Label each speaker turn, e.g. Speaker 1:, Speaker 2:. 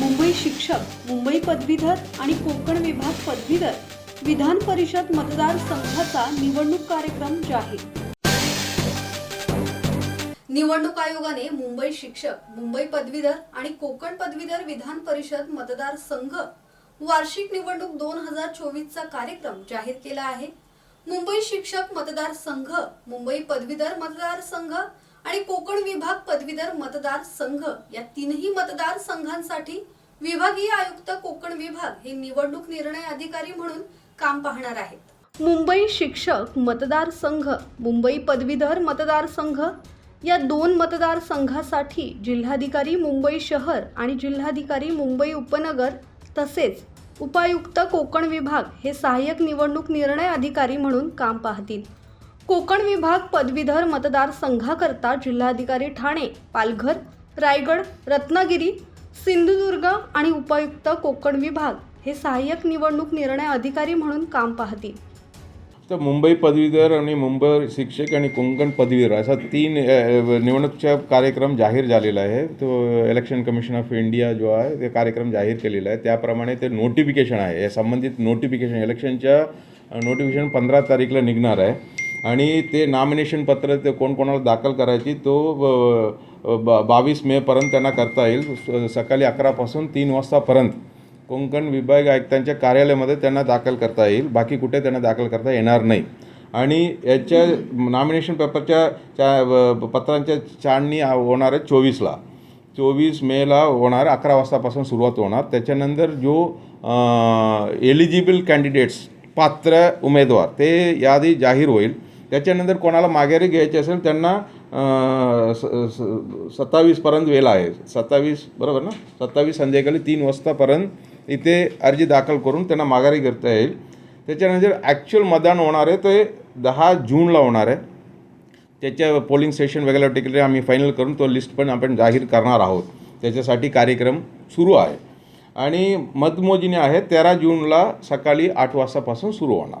Speaker 1: मुंबई शिक्षक मुंबई पदवीधर आणि कोकण विभाग पदवीधर विधान परिषद मतदार संघाचा निवडणूक कार्यक्रम जाहीर. निवडणूक आयोगाने मुंबई शिक्षक मुंबई पदवीधर आणि कोकण पदवीधर विधान परिषद मतदार संघ वार्षिक निवडणूक दोन हजार चोवीसचा कार्यक्रम जाहीर केला आहे. मुंबई शिक्षक मतदार संघ मुंबई पदवीधर मतदार संघ आणि कोकण विभाग पदवीधर मतदार संघ या तीनही मतदार संघांसाठी विभागीय आयुक्त कोकण विभाग हे निवडणूक निर्णय अधिकारी म्हणून काम पाहणार आहेत. मुंबई शिक्षक मतदार संघ मुंबई पदवीधर मतदार संघ या दोन मतदारसंघासाठी जिल्हाधिकारी मुंबई शहर आणि जिल्हाधिकारी मुंबई उपनगर तसेच उपायुक्त कोकण विभाग हे सहाय्यक निवडणूक निर्णय अधिकारी म्हणून काम पाहतील. कोकण विभाग पदवीधर मतदारसंघाकरता जिल्हाधिकारी ठाणे पालघर रायगड रत्नागिरी सिंधुदुर्ग आणि उपायुक्त कोकण विभाग हे सहाय्यक निवडणूक निर्णय अधिकारी म्हणून काम पाहतील.
Speaker 2: तर मुंबई पदवीधर आणि मुंबई शिक्षक आणि कोंकण पदवीधर असा तीन निवडणूकचा कार्यक्रम जाहीर झालेला आहे. तो इलेक्शन कमिशन ऑफ इंडिया जो आहे ते कार्यक्रम जाहीर केलेला आहे. त्याप्रमाणे ते नोटिफिकेशन आहे. या संबंधित नोटिफिकेशन इलेक्शनच्या नोटिफिकेशन पंधरा तारीखला निघणार आहे. आणि ते नॉमिनेशन पत्र ते कोणकोणाला दाखल करायची तो ब बावीस मेपर्यंत त्यांना करता येईल. स- सकाळी अकरापासून तीन वाजतापर्यंत कोंकण विभाग आयुक्तांच्या कार्यालयामध्ये त्यांना दाखल करता येईल. बाकी कुठे त्यांना दाखल करता येणार नाही. आणि याच्या नॉमिनेशन पेपरच्या चा पत्रांच्या चाळणी होणार आहे चोवीसला. चोवीस मेला होणार अकरा वाजतापासून सुरुवात होणार. त्याच्यानंतर जो एलिजिबल कॅन्डिडेट्स पात्र उमेदवार ते यादी जाहीर होईल. त्याच्यानंतर कोणाला माघारी घ्यायची असेल त्यांना स स- सत्तावीसपर्यंत वेळ आहे. सत्तावीस बरोबर ना? सत्तावीस संध्याकाळी तीन वाजतापर्यंत इथे अर्जी दाखल करून त्यांना माघारी करता येईल. त्याच्यानंतर ॲक्च्युअल मतदान होणार आहे ते दहा जूनला होणार आहे. त्याच्या पोलिंग स्टेशन वगैरे टिकले आम्ही फायनल करून तो लिस्ट पण आपण जाहीर करणार आहोत. त्याच्यासाठी कार्यक्रम सुरू आहे. आणि मतमोजणी आहे तेरा जूनला सकाळी आठ वाजतापासून सुरू होणार.